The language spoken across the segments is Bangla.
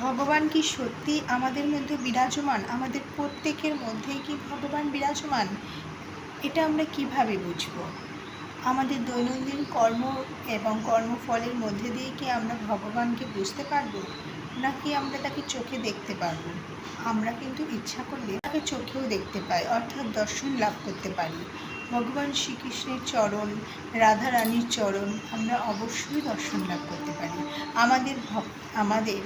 ভগবান কি সত্যি আমাদের মধ্যে বিরাজমান? আমাদের প্রত্যেকের মধ্যেই কি ভগবান বিরাজমান? এটা আমরা কীভাবে বুঝব? আমাদের দৈনন্দিন কর্ম এবং কর্মফলের মধ্যে দিয়ে কি আমরা ভগবানকে বুঝতে পারব? নাকি আমরা তাকে চোখে দেখতে পারব? আমরা কিন্তু ইচ্ছা করলে তাকে চোখেও দেখতে পাই, অর্থাৎ দর্শন লাভ করতে পারি। ভগবান শ্রীকৃষ্ণের চরণ, রাধা রানীর চরণ, আমরা অবশ্যই দর্শন লাভ করতে পারি। আমাদের আমাদের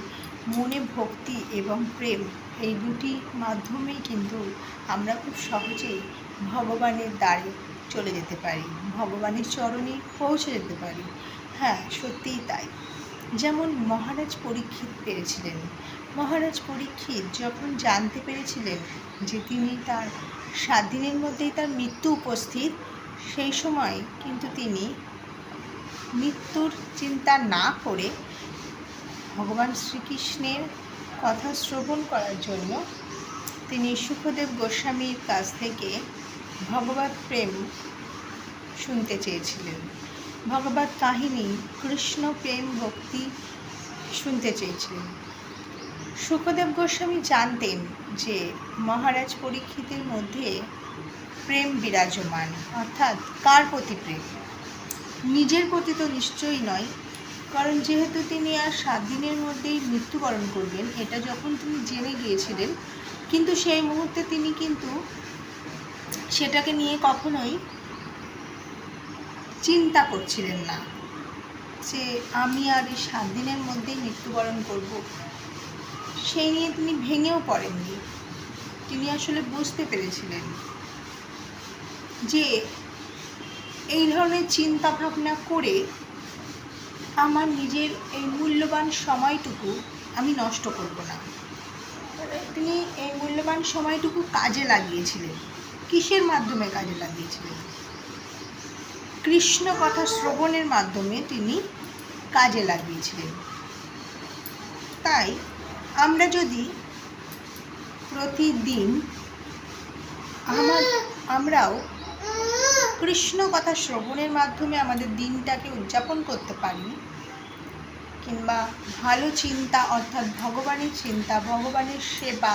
মনে, ভক্তি এবং প্রেম এই দুটি মাধ্যমেই কিন্তু আমরা খুব সহজেই ভগবানের দ্বারে চলে যেতে পারি, ভগবানের চরণে পৌঁছে যেতে পারি। হ্যাঁ সত্যিই তাই। যেমন মহারাজ পরীক্ষিত পেরেছিলেন। মহারাজ পরীক্ষিত যখন জানতে পেরেছিলেন যে তিনি তার সাত দিনের মধ্যেই তার মৃত্যু উপস্থিত, সেই সময় কিন্তু তিনি মৃত্যুর চিন্তা না করে ভগবান শ্রীকৃষ্ণের কথা শ্রবণ করার জন্য তিনি সুখদেব গোস্বামীর কাছ থেকে ভগবত প্রেম শুনতে চেয়েছিলেন। ভগবত কাহিনী কৃষ্ণ প্রেম ভক্তি শুনতে চেয়েছিলেন। সুখদেব গোস্বামী জানতেন যে মহারাজ পরীক্ষিতের মধ্যে প্রেম বিরাজমান, অর্থাৎ কার প্রতি প্রেম? নিজের প্রতি তো নিশ্চয়ই নয় কারণ যেহেতু তিনি আর সাত দিনের মধ্যেই মৃত্যুবরণ করবেন, এটা যখন তিনি জেনে গিয়েছিলেন, কিন্তু সেই মুহূর্তে তিনি কিন্তু সেটাকে নিয়ে কখনোই চিন্তা করছিলেন না যে আমি আর এই সাত দিনের মধ্যেই মৃত্যুবরণ করব। সেই নিয়ে তিনি ভেঙেও পড়েননি। তিনি আসলে বুঝতে পেরেছিলেন যে এই ধরনের চিন্তা ভাবনা করে আমার নিজের এই মূল্যবান সময়টুকু আমি নষ্ট করব না। তিনি এই মূল্যবান সময়টুকু কাজে লাগিয়েছিলেন, কিসের মাধ্যমে কাজে লাগিয়েছিলেন? কৃষ্ণ কথা শ্রবণের মাধ্যমে তিনি কাজে লাগিয়েছিলেন। তাই আমরা যদি প্রতিদিন আমার, আমরাও কৃষ্ণ কথা শ্রবণের মাধ্যমে আমাদের দিনটাকে উদযাপন করতে পারি। কিংবা ভালো চিন্তা, অর্থাৎ ভগবানের চিন্তা, ভগবানের সেবা,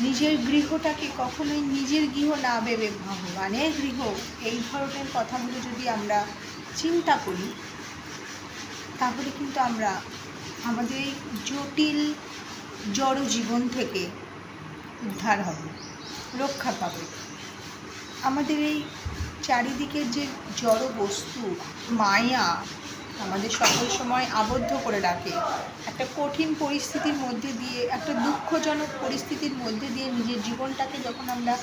নিজের গৃহটাকে কখনোই নিজের গৃহ না ভেবে ভগবানের গৃহ, এই ধরনের কথাগুলো যদি আমরা চিন্তা করি, তাহলে কিন্তু আমরা আমাদের এই জটিল, জড় জীবন থেকে উদ্ধার হব, রক্ষা পাব। আমাদের এই চারিদিকের যে জড় বস্তু, মায়া, আমাদের সকল সময় আবদ্ধ করে রাখে, একটা কঠিন পরিস্থিতির মধ্যে দিয়ে, একটা দুঃখজনক পরিস্থিতির মধ্যে দিয়ে নিজের জীবনটাকে যখন আমরা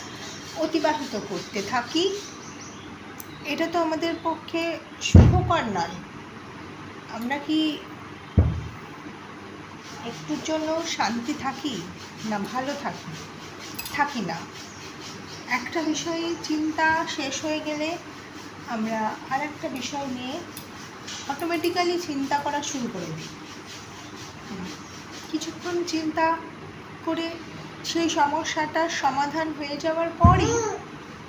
অতিবাহিত করতে থাকি, এটা তো আমাদের পক্ষে শুভকর নয়। আমরা কি একটুর জন্য শান্তি থাকি না, ভালো থাকি থাকি না? একটা বিষয়ে চিন্তা শেষ হয়ে গেলে আমরা আর একটা বিষয় নিয়ে অটোমেটিক্যালি চিন্তা করা শুরু করে দিই। কিছুক্ষণ চিন্তা করে সেই সমস্যাটার সমাধান হয়ে যাওয়ার পরই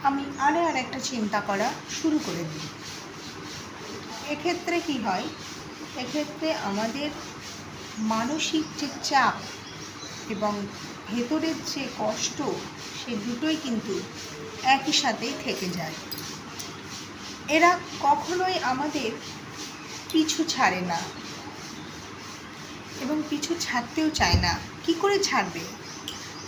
আমি আরে আর একটা চিন্তা করা শুরু করে দিই। এক্ষেত্রে কি হয়? এক্ষেত্রে আমাদের মানসিক যে চাপ এবং ভেতরের যে কষ্ট, সে দুটোই কিন্তু একই সাথেই থেকে যায়। এরা কখনোই আমাদের পিছু ছাড়ে না এবং পিছু ছাড়তেও চায় না। কি করে ছাড়বে?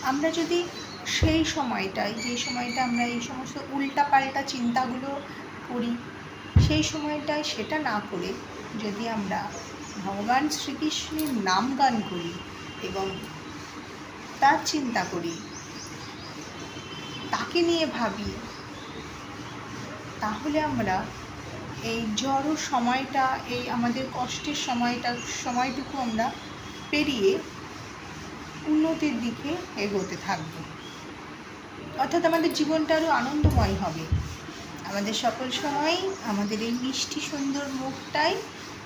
আমরা যদি সেই সময়টায়, যে সময়টা আমরা এই সমস্ত উল্টাপাল্টা চিন্তাগুলো করি, সেই সময়টায় সেটা না করে যদি আমরা ভগবান শ্রীকৃষ্ণের নাম গান করি এবং তার চিন্তা করি। তাকে নিয়ে ভাবি। তাহলে আমরা এই জড় সময়টা, এই আমাদের কষ্টের সময়টা, সময়টুকু আমরা পেরিয়ে উন্নতির দিকে এগোতে থাকব। অর্থাৎ আমাদের জীবনটা আরও আনন্দময় হবে। আমাদের সকল সময়ই আমাদের এই মিষ্টি সুন্দর মুখটাই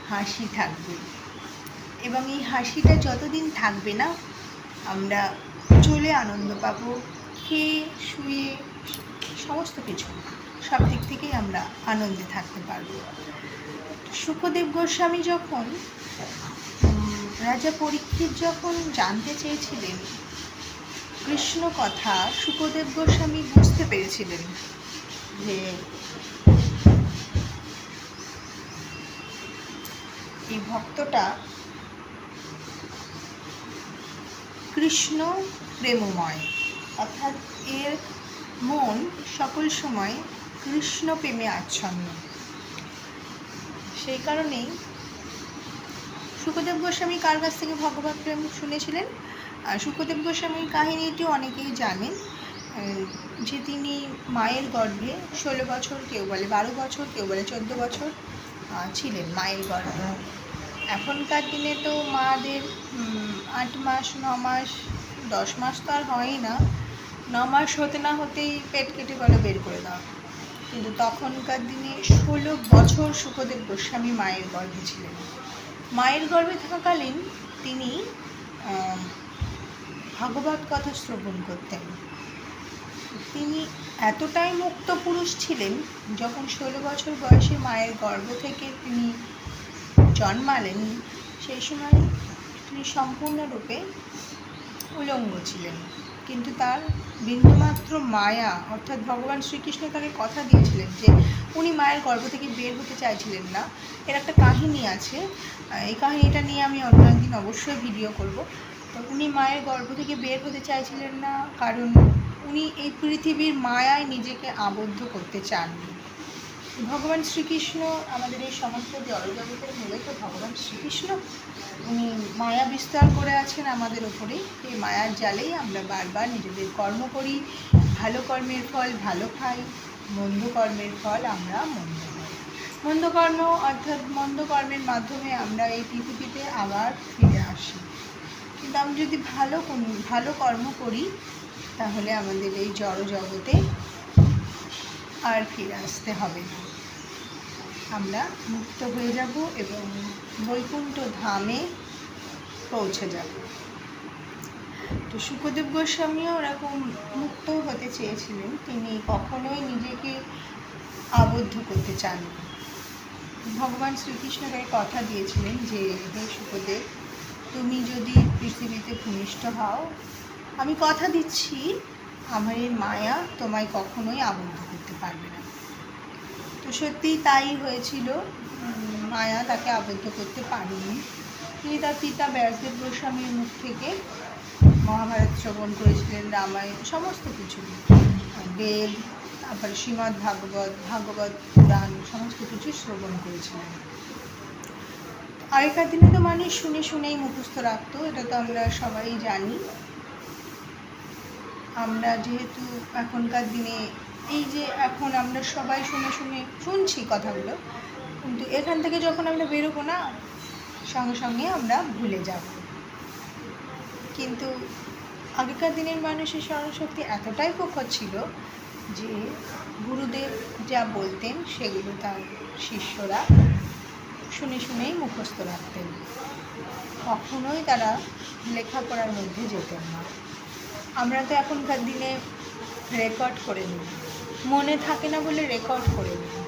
হাসি থাকবে। এবং এই হাসিটা যতদিন থাকবে না আমরা চলে আনন্দ পাবো, খেয়ে, শুয়ে, সমস্ত কিছু সব দিক থেকেই আমরা আনন্দে থাকতে পারব। সুখদেব গোস্বামী যখন রাজা পরীক্ষিত যখন জানতে চেয়েছিলেন, কৃষ্ণ কথা সুখদেব গোস্বামী বুঝতে পেরেছিলেন যে এই ভক্তটা কৃষ্ণ প্রেমময়। অর্থাৎ এর মন সকল সময় কৃষ্ণ প্রেমে আচ্ছন্ন। সেই কারণেই সুখদেব গোস্বামী কার কাছ থেকে ভগবত প্রেম শুনেছিলেন? আর সুখদেব গোস্বামীর কাহিনীটি অনেকেই জানেন যে তিনি মায়ের গর্ভে ষোলো বছর কেউ বলে বারো বছর, কেউ বলে চোদ্দ বছর ছিলেন মায়ের গর্ভে। এখনকার দিনে তো মাদের আট মাস, ন মাস, দশ মাস তো আর হয়ই না। ন মাস হতে না হতেই পেট কেটে বলে বের করে দাও। কিন্তু তখনকার দিনে ষোলো বছর সুখদেব গোস্বামী মায়ের গর্ভে ছিলেন। মায়ের গর্ভে থাকাকালীন তিনি ভাগবত কথা শ্রবণ করতেন। তিনি এতটাই মুক্ত পুরুষ ছিলেন, যখন ষোলো বছর বয়সে মায়ের গর্ভ থেকে তিনি জন্মালেন, সেই সময় তিনি সম্পূর্ণরূপে উলঙ্গ ছিলেন। কিন্তু তার বিন্দুমাত্র মায়া, অর্থাৎ ভগবান শ্রীকৃষ্ণ তাকে কথা দিয়েছিলেন যে, উনি মায়ের গর্ভ থেকে বের হতে চাইছিলেন না। এর একটা কাহিনী আছে। এই কাহিনীটা নিয়ে আমি অন্য একদিন অবশ্যই ভিডিও করব। তো উনি মায়ের গর্ভ থেকে বের হতে চাইছিলেন না, কারণ উনি এই পৃথিবীর মায়ায় নিজেকে আবদ্ধ করতে চাননি। ভগবান শ্রীকৃষ্ণ আমাদের এই সমস্ত জড়জগতের মূলত ভগবান শ্রীকৃষ্ণ। উনি মায়া বিস্তার করে আছেন আমাদের ওপরে এই মায়ার জালেই আমরা বারবার নিজেদের কর্ম করি। ভালো কর্মের ফল ভালো খাই, মন্দ কর্মের ফল আমরা মন্দ খাই। মন্দ কর্ম অর্থাৎ মন্দ কর্মের মাধ্যমে আমরা এই পৃথিবীতে আবার ফিরে আসি। কিন্তু আমি যদি ভালো ভালো কর্ম করি, তাহলে আমাদের এই জড় জগতে আর ফিরে আসতে হবে না। আমরা মুক্ত হয়ে যাব এবং বৈকুণ্ঠ ধামে পৌঁছে যাব। তো সুখদেব গোস্বামীও ওরকম মুক্ত হতে চেয়েছিলেন। তিনি কখনোই নিজেকে আবদ্ধ করতে চাননি। ভগবান শ্রীকৃষ্ণ তাকে কথা দিয়েছিলেন যে, হে সুখদেব, তুমি যদি পৃথিবীতে ভূমিষ্ঠ হও, আমি কথা দিচ্ছি আমার এই মায়া তোমায় কখনোই আবদ্ধ করতে পারবে না। তো সত্যিই তাই হয়েছিল। মায়া তাকে আবদ্ধ করতে পারেনি। তিনি তার পিতা ব্যাসদেব গোস্বামীর মুখ থেকে মহাভারত শ্রবণ করেছিলেন, রামায়ণ, সমস্ত কিছু। বেদ, তারপরে শ্রীমদ্ ভাগবত ভাগবত পুরাণ, সমস্ত কিছু শ্রবণ করেছিলেন। আগেকার দিনে তো মানুষ শুনে শুনেই মুখস্থ রাখতো, এটা তো আমরা সবাই জানি। আমরা যেহেতু এখনকার দিনে এই যে এখন আমরা সবাই শুনে শুনে শুনছি কথাগুলো, কিন্তু এখান থেকে যখন আমরা বেরোবো না, সঙ্গে সঙ্গে আমরা ভুলে যাব। কিন্তু আগেকার দিনের মানুষের স্মরণশক্তি এতটাই প্রখর ছিল যে গুরুদেব যা বলতেন সেগুলো তার শিষ্যরা শুনে শুনেই মুখস্থ রাখতেন। কখনোই তারা লেখাপড়ার মধ্যে যেতেন না। আমরা তো এখনকার দিনে রেকর্ড করে নিই। মনে থাকে না বলে রেকর্ড করে নিই।